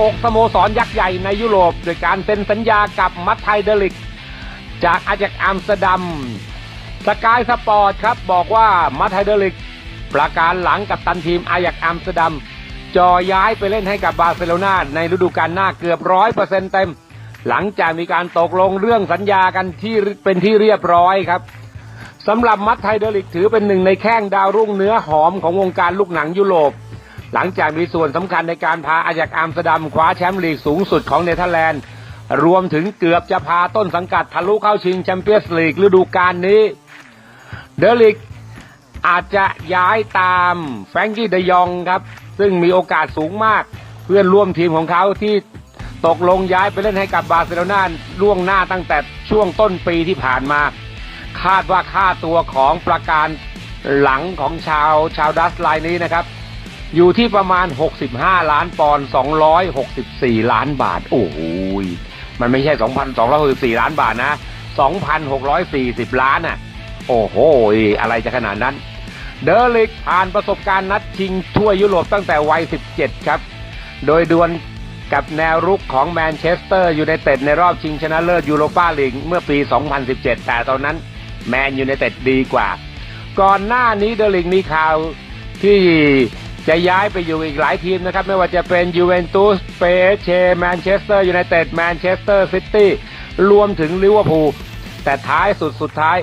อกสโมสรยักษ์ใหญ่ในยุโรป โดยการเซ็นสัญญากับมัตไทเดลิก จากอาจากอัมสเตอร์ดัมสกายสปอร์ตครับบอกว่ามัตไทเดลิก ประการหลังกับตันทีมอายักอัมสเตอร์ดัมจอย้ายไปเล่นให้กับบาร์เซโลนาในฤดูกาลหน้าเกือบร้อยเปอร์เซ็นต์เต็ม หลังจากมีการตกลงเรื่องสัญญากันที่เป็นที่เรียบร้อยครับสำหรับมัตไทเดลิกถือเป็นหนึ่งในแข้งดาวรุ่งเนื้อหอมของวงการลูกหนังยุโรป หลังจากมีส่วนสำคัญในการพาอายักอัมสดัมคว้าแชมป์ลีกสูงสุดของเนเธอร์แลนด์รวมถึงเกือบจะพาต้นสังกัดทะลุเข้าชิงแชมเปี้ยนส์ลีกฤดูกาลนี้ เดลิกอาจจะย้ายตามแฟรงกี้เดยองครับ ซึ่งมีโอกาสสูงมาก เพื่อนร่วมทีมของเขาที่ตกลงย้ายไปเล่นให้กับบาร์เซโลนาล่วงหน้าตั้งแต่ช่วงต้นปีที่ผ่านมา คาดว่าค่าตัวของประการหลังของชาวชาวดัสไลน์นี้นะครับ อยู่ที่ประมาณ 65 ล้านปอนด์264 ล้านบาท โอ้โหมันไม่ใช่ 2,264 ล้านบาทนะ 2,640 ล้านอะ โอ้โห อะไรจะขนาดนั้น เดอลิกผ่านประสบการณ์นัดชิงทั่วยุโรปตั้งแต่วัย 17 ครับ โดยดวลกับแนวรุกของแมนเชสเตอร์ยูไนเต็ดในรอบชิงชนะเลิศยูโรปาลีกเมื่อปี 2017 แต่ตอนนั้นแมนยูไนเต็ดดีกว่า ก่อนหน้านี้เดอลิกมีข่าวที่ จะย้ายไปอยู่อีกหลายทีมนะครับ ไม่ว่าจะเป็นยูเวนตุสเปเชแมนเชสเตอร์ยูไนเต็ดแมนเชสเตอร์ซิตี้รวมถึงลิเวอร์พูลแต่ท้ายสุดสุดท้าย